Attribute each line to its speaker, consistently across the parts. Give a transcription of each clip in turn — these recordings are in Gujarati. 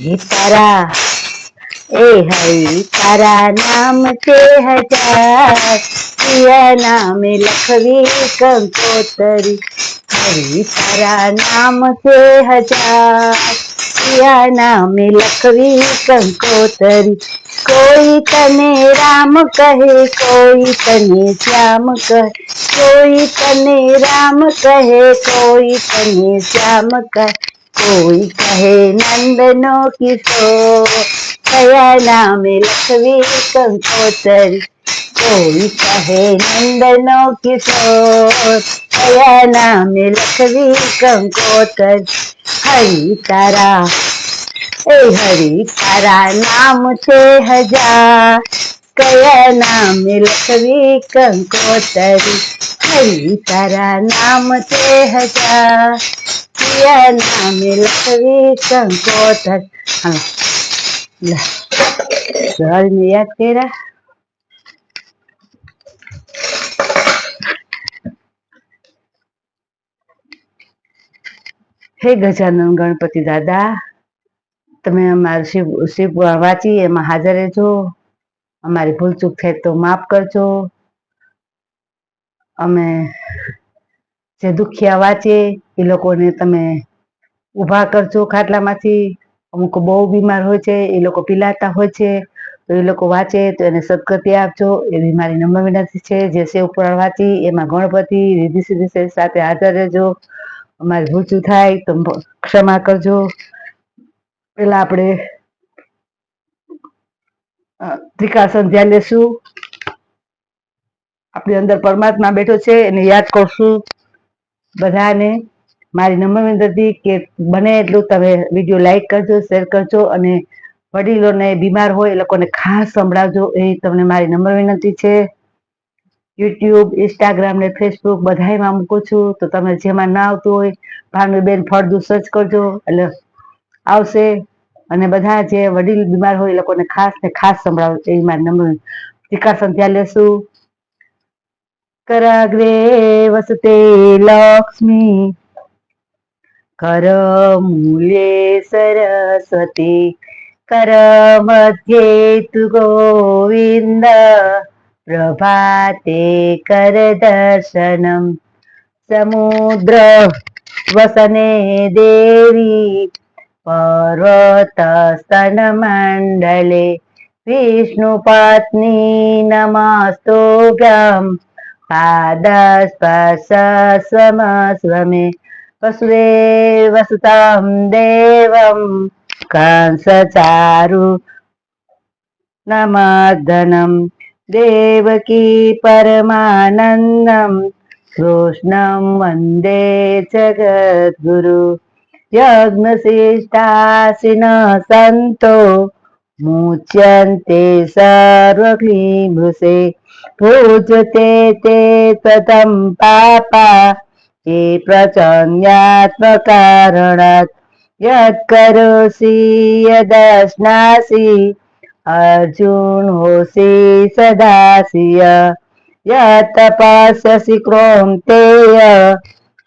Speaker 1: હે તારા એ હરી તારા નામ છે હજાર પિયા નામે લખવી કંકોતરી હરી તારા નામ છે હજાર પિયા નામે લખવી કંકોતરી કોઈ તને રામ કહે કોઈ તને શ્યામ કહે કોઈ તને રામ કહે કોઈ તને શ્યામ કહે કોઈ કહે નંદનો કિશોર કયા નામે લખવી કંકોતરી કોઈ કહે નંદનો કિશોર કયા નામે લખવી કંકોતરી હરી તારા એ હરી તારા નામ છે હજાર કયા નામે લખવી કંકોતરી હરી તારા નામ છે હજાર હે ગજાનન ગણપતિ દાદા તમે અમારું શિવ શિવ વાંચી એમાં હાજર રહેજો અમારી ભૂલ ચૂક થાય તો માફ કરજો અમે જે દુખિયા વાંચે એ લોકોને તમે ઊભા કરજો ખાટલામાંથી. અમુક બહુ બીમાર હોય છે, એ લોકો પીલાતા હોય છે, તો એ લોકો વાંચે, તો એને સદગતિ આપજો. એવી મારી નમ્ર વિનંતી છે, જે શિવ પુરાણ વાંચી, એમાં ગણપતિ રિધિ સિદ્ધિ સાથે હાજર રહેજો. અમારી ભૂચું થાય, તો ક્ષમા કરજો. પેલા આપણે ત્રિકાસન ધ્યાન લેશું. આપણી અંદર પરમાત્મા બેઠો છે, એને યાદ કરશું. બધાને મારી નમ્ર વિનંતી કે બને એટલું તમે વીડિયો લાઈક કરજો શેર કરજો અને વડીલોને બીમાર હોય એ લોકોને ખાસ સંભળાવજો. એ તમને મારી નમ્ર વિનંતી છે. યુટ્યુબ ઇન્સ્ટાગ્રામ ને ફેસબુક બધામાં મૂકું છું. તો તમે જેમાં ના આવતું હોય ભાનુબેન ફળદુ સર્ચ કરજો. એટલે આવશે. અને બધા જે વડીલ બીમાર હોય એ લોકોને ખાસ ને ખાસ સંભળાવો એ મારી નમ્ર ટીકા સંધ્યા લેશું. कराग्रे वसते लक्ष्मी. कर मुले सरस्वती. कर मध्ये तु गोविन्द प्रभाते कर दर्शनम्. समुद्र वसने देवी. पर्वतस्तनमण्डले विष्णुपात्नी नमास्तोभ्याम् पादस्पर्शस्वमस्वमे वसुदेव सुतं देवं कंसचारु नमर्दनं देवकी परमानन्दं कृष्णं वन्दे जगद्गुरु। यज्ञशिष्टासिन सन्तो मुच्यन्ते ભુજતે તે સતમ પાપા તે પ્રચન્યાત્મકારણાત યત કરોષિ યદશ્નાસી અર્જુન હોષિ સદાસિય યતપાસ્યસि ક્રોંતેય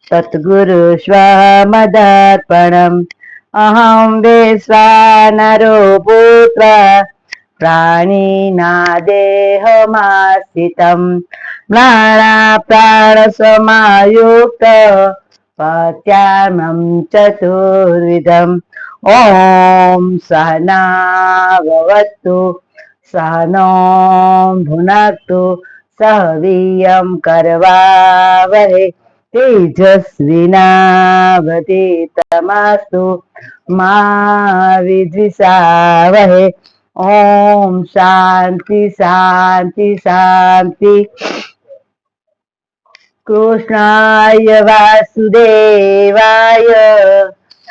Speaker 1: સદગુરુ સ્વામદર્પણમ અહમ વિશ્વાનરો પુત્ર प्राणिनादेहमाश्रितम् प्राणाप्राणसमायुक्त पत्यामं चतुर्विधम् ॐ सहना भवतु सहनो भुनक्तु सह वीर्यं करवावहै तेजस्विनावतीतमास्तु मा विद्विषावहे। ॐ शांति शांति शांति। कृष्णाय वासुदेवाय।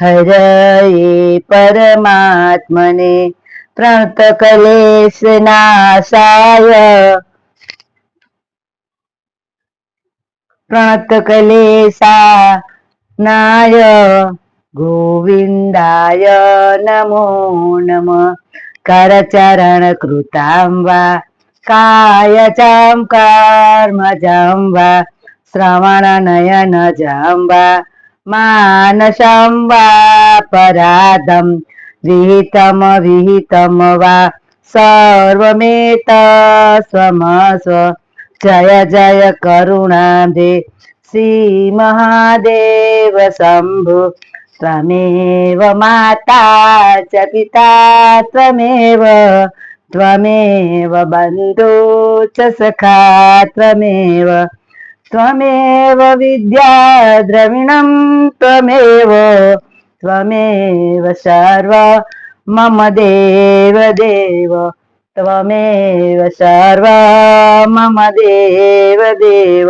Speaker 1: हरये परमात्मने। प्रणतकलेशनाशाय प्रणतकलेशा नाय गोविन्दाय नमो नमः। करचरणकृतां वा कायचं कर्मजां वा श्रवणनयनजां वा मानसं वा परादं विहितं विहितं वा सर्वमेत स्वमस्व जय जय करुणादे श्रीमहादेव शम्भु। શંભુ ત્વમેવ માતા ચ પિતા ત્વમેવ ત્વમેવ બંધુ ચ સખા ત્વમેવ त्वमेव विद्या द्रविणं त्वमेव त्वमेव सर्व मम देव देव ત્વમેવ સર્વ મમ દેવ દેવ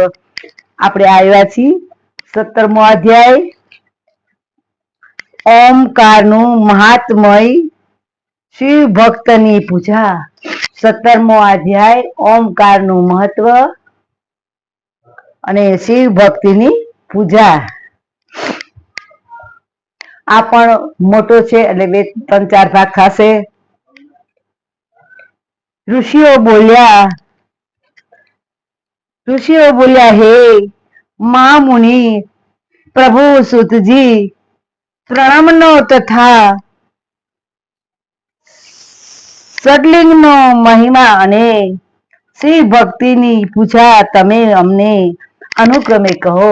Speaker 1: આપણે આવ્યા છીએ સત્તરમો અધ્યાય ઓમકારનું મહાત્મય શિવ ભક્તની પૂજા. સત્તરમો અધ્યાય, ઓમકારનું મહત્વ અને શિવ ભક્તિની પૂજા. આ પણ મોટો છે, એટલે બે, ત્રણ, ચાર ભાગ થશે. ઋષિઓ બોલ્યા ઋષિઓ બોલ્યા, હે મા મુનિ પ્રભુ સુતજી પ્રણમનો તથા સડલિંગનો મહિમા અને શ્રી ભક્તિની પૂજા તમે અમને અનુક્રમે કહો.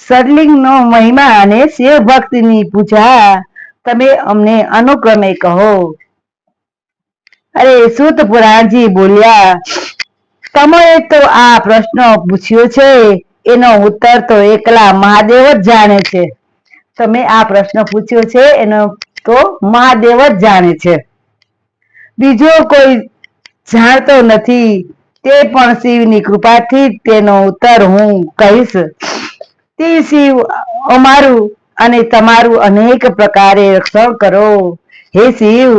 Speaker 1: સડલિંગનો મહિમા અને શિવ ભક્તિની પૂજા તમે અમને અનુક્રમે કહો. અરે સુત પુરાણજી બોલ્યા તમે તો આ પ્રશ્ન પૂછ્યો છે એનો ઉત્તર તો એકલા મહાદેવ જ જાણે છે. તમે આ પ્રશ્ન પૂછ્યો છે, એનો તો મહાદેવ જ જાણે છે. બીજો કોઈ જાણતો નથી, તે પણ શિવની કૃપાથી તેનો ઉત્તર હું કહીશ. તે શિવ અમારું અને તમારું અનેક પ્રકારે રક્ષણ કરો. હે શિવ,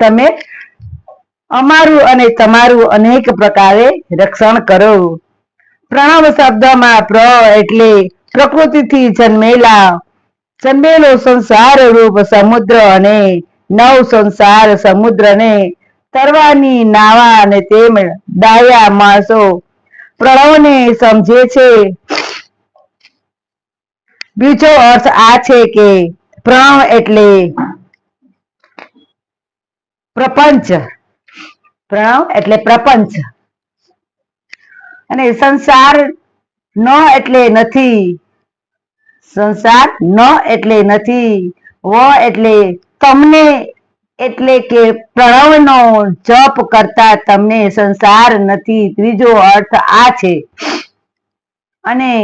Speaker 1: તમે અમારું અને તમારું અનેક પ્રકારે રક્ષણ કરો. પ્રણવ શબ્દમાં પ્ર એટલે પ્રકૃતિથી જન્મેલા. જન્મેલો સંસાર રૂપ સમુદ્ર અને નવ સંસાર સમુદ્રને તરવાની નાવા અને તેમ ડાયા માણસો પ્રણવને સમજે છે. બીજો અર્થ આ છે કે પ્રણવ એટલે પ્રપંચ. પ્રણવ એટલે પ્રપંચ. અને સંસાર ન એટલે નથી. સંસાર ન એટલે નથી. વ એટલે તમને એટલે કે પ્રણવનો જપ કરતા તમને સંસાર નથી. ત્રીજો અર્થ આ છે. અને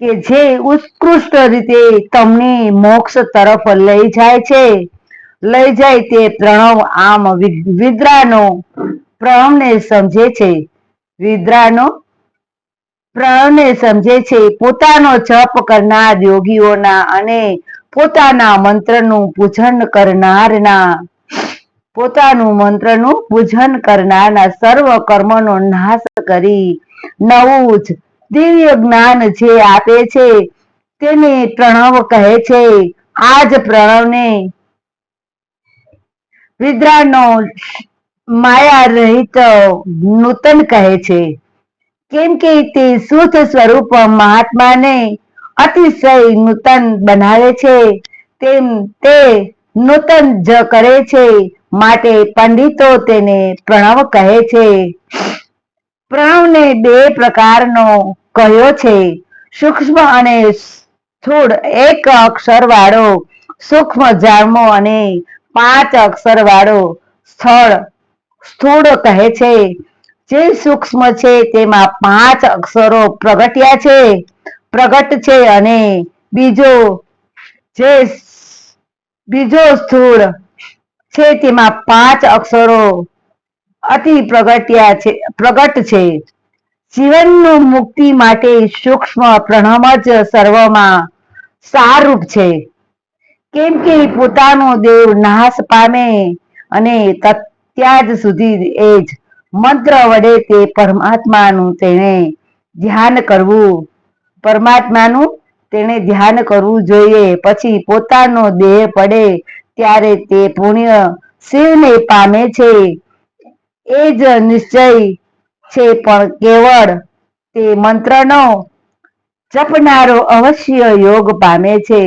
Speaker 1: કે જે ઉત્કૃષ્ટ રીતે તમને મોક્ષ તરફ લઈ જાય છે. લઈ જાય તે પ્રણવ આમ વિદ્રાનો પ્રણવને સમજે છે. વિદ્રાનો પ્રણવને સમજે છે. પોતાનો જપ કરનાર યોગીઓના અને પોતાના મંત્રનું પૂજન કરનારના, પોતાનું મંત્રનું પૂજન કરનારના સર્વ કર્મનો નાશ કરી નવું જ દિવ્ય જ્ઞાન જે આપે છે તેને પ્રણવ કહે છે. આ જ પ્રણવને વિદ્રાનો માયા રહિત નૂતન કહે છે. કેમ કે તે શુદ્ધ સ્વરૂપ મહાત્માને અતિશય નૂતન બનાવે છે. તેમ તે નૂતન જ કરે છે માટે પંડિતો તેને પ્રણવ કહે છે. પ્રણવને બે પ્રકારનો કહ્યો છે. સૂક્ષ્મ અને સ્થૂળ. એક અક્ષર વાળો સૂક્ષ્મ જામો અને પાંચ અક્ષર વાળો સ્થળ સ્થૂળ કહે છે. જે સૂક્ષ્મ છે તેમાં પાંચ અક્ષરો પ્રગટ્યા છે. પ્રગટ છે અને બીજો જે બીજો સ્થૂળ છે તેમાં પાંચ અક્ષરો અતિ પ્રગટ્યા છે, પ્રગટ છે. જીવનનું મુક્તિ માટે સૂક્ષ્મ પ્રણમ જ સર્વમાં સારરૂપ છે. કેમ કે પોતાનો દેવ નાશ પામે અને ત્યાં જ સુધી એ જ મંત્ર વડે તે પરમાત્માનું તેણે ધ્યાન કરવું. પરમાત્માનું તેણે ધ્યાન કરવું જોઈએ. પછી પોતાનો દેહ પડે ત્યારે તે પુણ્ય શિવને પામે છે. એ જ નિશ્ચય છે, પણ કેવળ તે મંત્રનો જપનારો અવશ્ય યોગ પામે છે.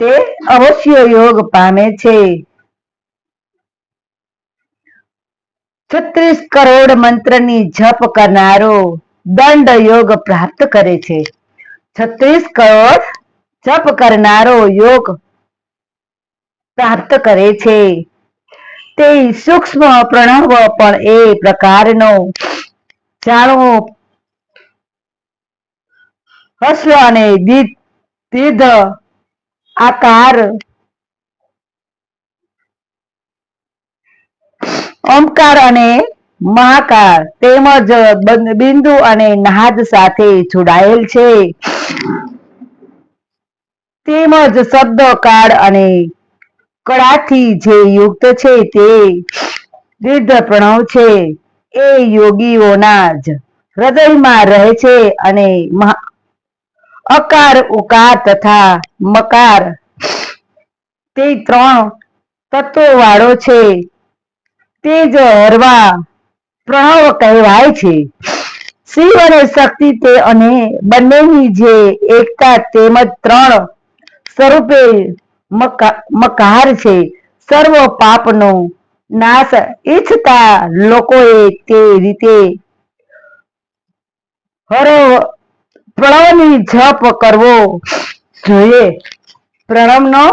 Speaker 1: તે અવશ્ય યોગ પામે છે. છત્રીસ કરોડ મંત્રની જપ કરનારો દંડ યોગ પ્રાપ્ત કરે છે. છત્રીસ કરોડ જપ કરનારો યોગ પ્રાપ્ત કરે છે. તે સૂક્ષ્મ પ્રણવ પણ એ પ્રકારનો જાણવો હસ્વ અને દીધ આકાર. ઓમકાર અને મહાકાર તેમજ બિંદુ અને નાદ સાથે જોડાયેલ છે. તેમજ શબ્દ, કાળ અને કળાથી જે યુક્ત છે તે દીર્ઘ પ્રણવ છે. એ યોગીઓના જ હૃદયમાં રહે છે અને અકાર, ઉકાર તથા મકાર. તે ત્રણ તત્વો વાળો છે. તે જ હરવા પ્રણવ કહેવાય છે. શિવ અને શક્તિ તે અને બંનેની જે એકતા તેમજ ત્રણ સ્વરૂપે મકા- મકાર છે. સર્વ પાપનો નાશ ઈચ્છતા લોકોએ તે રીતે હર પ્રણવની જપ કરવો જોઈએ. પ્રણવનો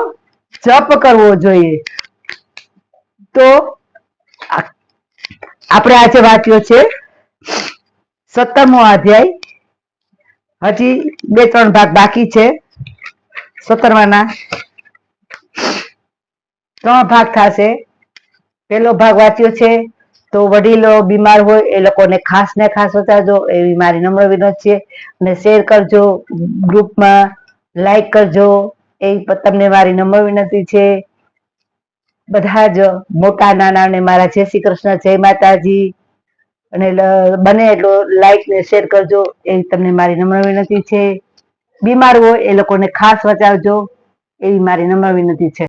Speaker 1: જપ કરવો જોઈએ. તો આપણે આજે વાંચ્યો છે સત્તરમો અધ્યાય. હજી બે ત્રણ ભાગ બાકી છે. સત્તરમાના ત્રણ ભાગ થશે. પેલો ભાગ વાંચ્યો છે તો વડીલો બીમાર હોય એ લોકોને ખાસ ને ખાસ વચાવજો એવી મારી નમ્ર વિનંતી છે. અને શેર કરજો ગ્રુપમાં લાઈક કરજો. એ તમને મારી નમ્ર વિનંતી છે. બધા જ મોટા નાના ને મારા જય શ્રી કૃષ્ણ, જય માતાજી. અને બને એટલો લાઈક ને શેર કરજો. એ તમને મારી નમ્ર વિનંતી છે. બીમાર હોય એ લોકોને ખાસ વચાવજો એવી મારી નમ્ર વિનંતી છે.